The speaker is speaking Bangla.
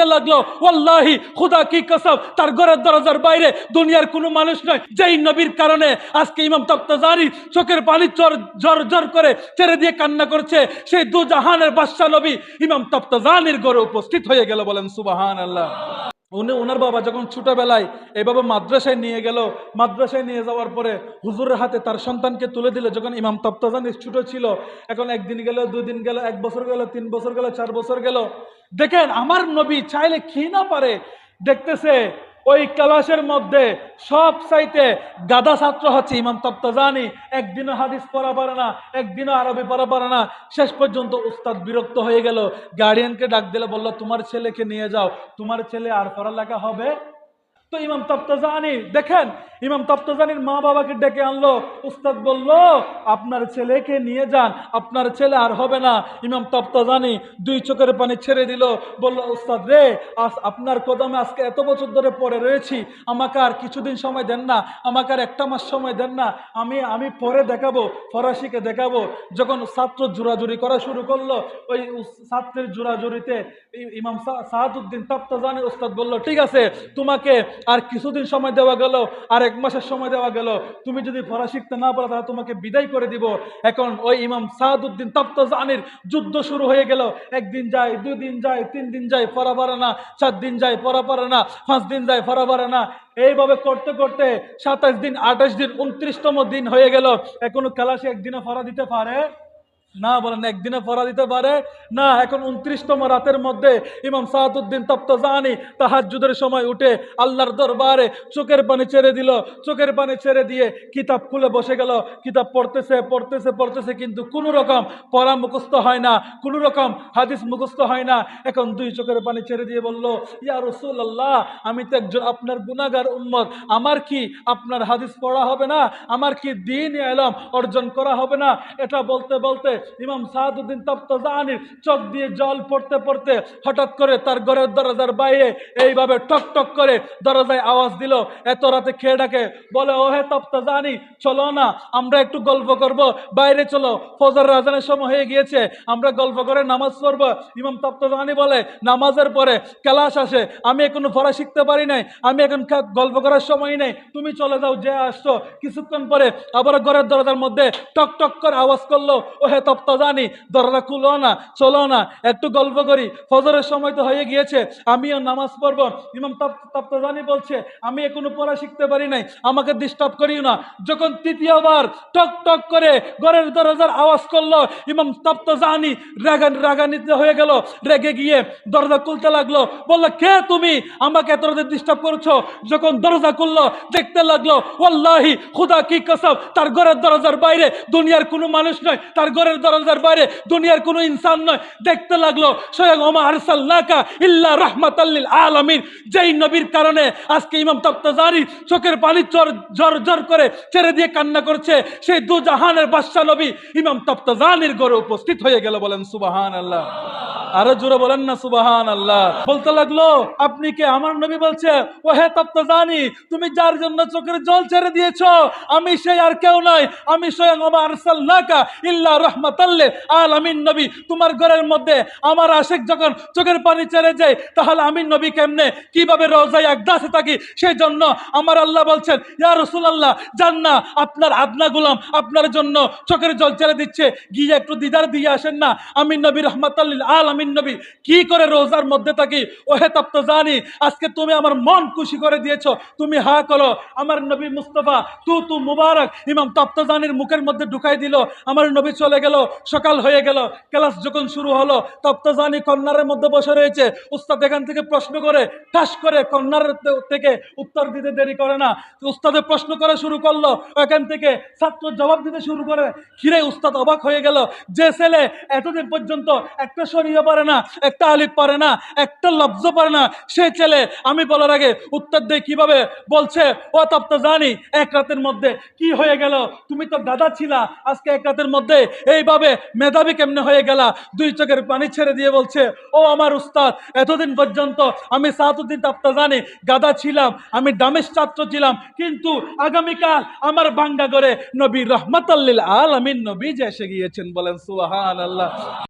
দেখতে লাগল। ওল্লাহি খুদা কি কসব তার ঘরের দরজার বাইরে দুনিয়ার কোনো মানুষ নয়। যেই নবীর কারণে আজকে ইমাম তপ্তজানি চোখের পানি চর জর জর করে ছেড়ে দিয়ে কান্না করছে, সেই দু জাহানের বাদশাহ নবী ইমাম তপ্তানির ঘরে উপস্থিত হয়ে গেল বলেন সুবাহান আল্লাহ উনি ওনার বাবা যখন ছোটবেলায় এভাবে মাদ্রাসায় নিয়ে গেল, মাদ্রাসায় নিয়ে যাওয়ার পরে হুজুরের হাতে তার সন্তানকে তুলে দিল যখন ইমাম তপ্তাজান ছোট ছিল। এখন একদিন গেল দুই দিন গেল, এক বছর গেল, তিন বছর গেল, চার বছর গেল। দেখেন, আমার নবী চাইলে কি না পারে, দেখতেছে ওই ক্লাসের মধ্যে সব সাইতে গাদা ছাত্র হচ্ছে ইমাম তপ্তাজানি একদিনও হাদিস পড়া পারে না, একদিনও আরবি পড়া পারে না। শেষ পর্যন্ত উস্তাদ বিরক্ত হয়ে গেল। গার্ডিয়ানকে ডাক দিলে, বলল, তোমার ছেলেকে নিয়ে যাও। তোমার ছেলে আর পড়ালেখা হবে তো ইমাম তপ্তজানি দেখেন, ইমাম তপ্তজানির মা বাবাকে ডেকে আনলো, উস্তাদ বলল, আপনার ছেলেকে নিয়ে যান, আপনার ছেলে আর হবে না। ইমাম তপ্তজানি দুই চোখের পানি ছেড়ে দিল, বলল, উস্তাদ রে, আজ আপনার কদমে আজকে এত বছর ধরে পড়ে রয়েছি, আমাকে আর কিছুদিন সময় দেন না, আমাকে আর একটা মাস সময় দেন না, আমি আমি পরে দেখাবো, ফরাসিকে দেখাবো। যখন ছাত্র জোরাজুরি করা শুরু করল, ওই ছাত্রের জোরাজুরিতে ইমাম সাহাদুদ্দিন তপ্তজানি উস্তাদ বলল, ঠিক আছে, তোমাকে আর কিছুদিন সময় দেওয়া গেল, আর এক মাসের সময় দেওয়া গেল। তুমি যদি পড়া শিখতে না পারো, তাহলে তোমাকে বিদায় করে দিব। এখন ওই ইমাম সাহাদুদ্দিন তপ্তজানির যুদ্ধ শুরু হয়ে গেল। একদিন যায় দুই দিন যায়, তিন দিন যায়, পড়া পারে না। চার দিন যায়, পড়া পারে না। পাঁচ দিন যায়, পড়া পারে না। এইভাবে করতে করতে সাতাশ দিন, আঠাশ দিন, উনত্রিশতম দিন হয়ে গেল। এখনও ক্লাসে একদিনও ফরা দিতে পারে না বলেন একদিনে পড়া দিতে পারে, না এখন উনত্রিশতম রাতের মধ্যে ইমাম সাহাদুদ্দিন তপ্তজানি তাহাজ্জুদের সময় উঠে আল্লাহর দরবারে চোখের পানি ছেড়ে দিল। চোখের পানি ছেড়ে দিয়ে কিতাব খুলে বসে গেল। কিতাব পড়তেছে পড়তেছে পড়তেছে কিন্তু কোনো রকম পড়া মুখস্থ হয় না, কোনো রকম হাদিস মুখস্থ হয় না। এখন দুই চোখের পানি ছেড়ে দিয়ে বলল, ইয়া রসুল আল্লাহ আমি তো একজন আপনার গুনাগার উম্মত। আমার কি আপনার হাদিস পড়া হবে না? আমার কি দিন এলাম অর্জন করা হবে না? এটা বলতে বলতে ইমাম সাহাদুদ্দিন তপ্তজানির চোখ দিয়ে জল পড়তে পড়তে হঠাৎ করে তার ঘরের দরজার বাইরে এইভাবে টক টক করে দরজায় আওয়াজ দিল। এত রাতে খেয়ে ডাকে, বলে ও হে তপ্তজানি চলো না, আমরা একটু গল্প করব। বাইরে চলো, ফজর রাজানের সময় হয়ে গিয়েছে, আমরা গল্প করে নামাজ পড়ব। ইমাম তপ্তজানি বলে, নামাজের পরে ক্লাস আসে, আমি এখনও পড়া শিখতে পারি নাই, আমি এখন গল্প করার সময় নেই, তুমি চলে যাও, যে আসছো। কিছুক্ষণ পরে আবার ঘরের দরজার মধ্যে টক টক করে আওয়াজ করল ও হে তপ্তজানি দরজা খুলো না, চলো না, একটু গল্প করি। ফজরের সময় তো হয়ে গিয়েছে, আমিও নামাজ পড়ব। ইমাম তপ- তপ্তজানি বলছে, আমি এখনও পড়া শিখতে পারি নাই, আমাকে ডিস্টার্ব করিও না। যখন তৃতীয়বার টক টক করে ঘরের দরজার আওয়াজ করল, ইমাম তপ্তজানি রাগান রাগানিতে হয়ে গেল, রেগে গিয়ে দরজা খুলতে লাগল। বলল, কে তুমি? আমাকে এত রাতে ডিস্টার্ব করছ? যখন দরজা খুললো, দেখতে লাগল, ওয়াল্লাহি, খুদা কি কসম! তার ঘরের দরজার বাইরে দুনিয়ার কোনো মানুষ নয়, তার ঘরের দরজার বাইরে দুনিয়ার কোনো ইনসান নয়। দেখতে লাগল স্বয়ং ওমা আরসাল্লাকা ইল্লা রাহমাতাল্লিল আলামিন। যেই নবীর কারণে আজকে ইমাম তপ্তজানি চোখের পানি চর জর জর করে ছেড়ে দিয়ে কান্না করছে, সেই দু জাহানের বাদশাহ নবী ইমাম তপ্তজানির ঘরে উপস্থিত হয়ে গেল বলেন সুবাহান আল্লাহ আরও জোরে বলেন না সুবাহান আল্লাহ বলতে লাগল, আপনি কে? আমার নবী বলছে ও হে তপ্তজানি তুমি যার জন্য চোখের জল ছেড়ে দিয়েছ, আমি সেই আর কেউ নয়, আমি স্বয়ং ওমা আরসাল্লাকা ইল্লা রহমাতাল্লে আলামিন নবী তোমার ঘরের মধ্যে আমার আশেক যখন চোখের পানি ছেড়ে যায়, তাহলে আমি নবী কেমনে? কীভাবে রোজায় একদাসে থাকি? সেই জন্য আমার আল্লাহ বলছেন, ইয়া রসুল আল্লাহ যান না, আপনার আদনা গুলাম আপনার জন্য চোখের জল ছেড়ে দিচ্ছে। গিয়ে একটু দিদার দিয়ে আসেন না। আমি নবী রহমাতাল্লিল আল আমিন নবী, কি করে রোজার মধ্যে থাকি? ওহে তপ্ত জানি আজকে তুমি আমার মন খুশি করে দিয়েছ। তুমি হা করো, আমার নবী মুস্তফা তু তু মুবারক ইমাম তপ্তজানির মুখের মধ্যে ঢুকাই দিল। আমার নবী চলে গেল সকাল হয়ে গেল, ক্লাস যখন শুরু হলো, তপ্তজানি কন্যারের মধ্যে বসে রয়েছে। উস্তাদ এখান থেকে প্রশ্ন করে, ঠাস করে কন্যার থেকে উত্তর দিতে দেরি করে না। উস্তাদে প্রশ্ন করা শুরু করল, এখান থেকে ছাত্র জবাব দিতে শুরু করে। খিরে উস্তাদ অবাক হয়ে গেল, যে ছেলে এতদিন পর্যন্ত একটা শরীয় পারে না, একটা আলিফ পারে না, একটা লব্জ পারে না, সে ছেলে, আমি বলার আগে উত্তর দেয় কীভাবে? বলছে, ও তপ্ত জানি এক রাতের মধ্যে কি হয়ে গেল? তুমি তো দাদা ছিলা, আজকে এক রাতের মধ্যে এইভাবে মেধাবী কেমনে হয়ে গেলা? দুই চোখের পানি ছেড়ে দিয়ে বলছে, ও আমার উস্তাদ, এতদিন পর্যন্ত আমি সাতুদ্দিন জানি গাদা ছিলাম, আমি দামেশ ছাত্র ছিলাম, কিন্তু আগামীকাল আমার বাঙ্গা করে নবী রহমতাল্লিল আল আমিন নবী যে এসে গিয়েছেন বলেন সুহান আল্লাহ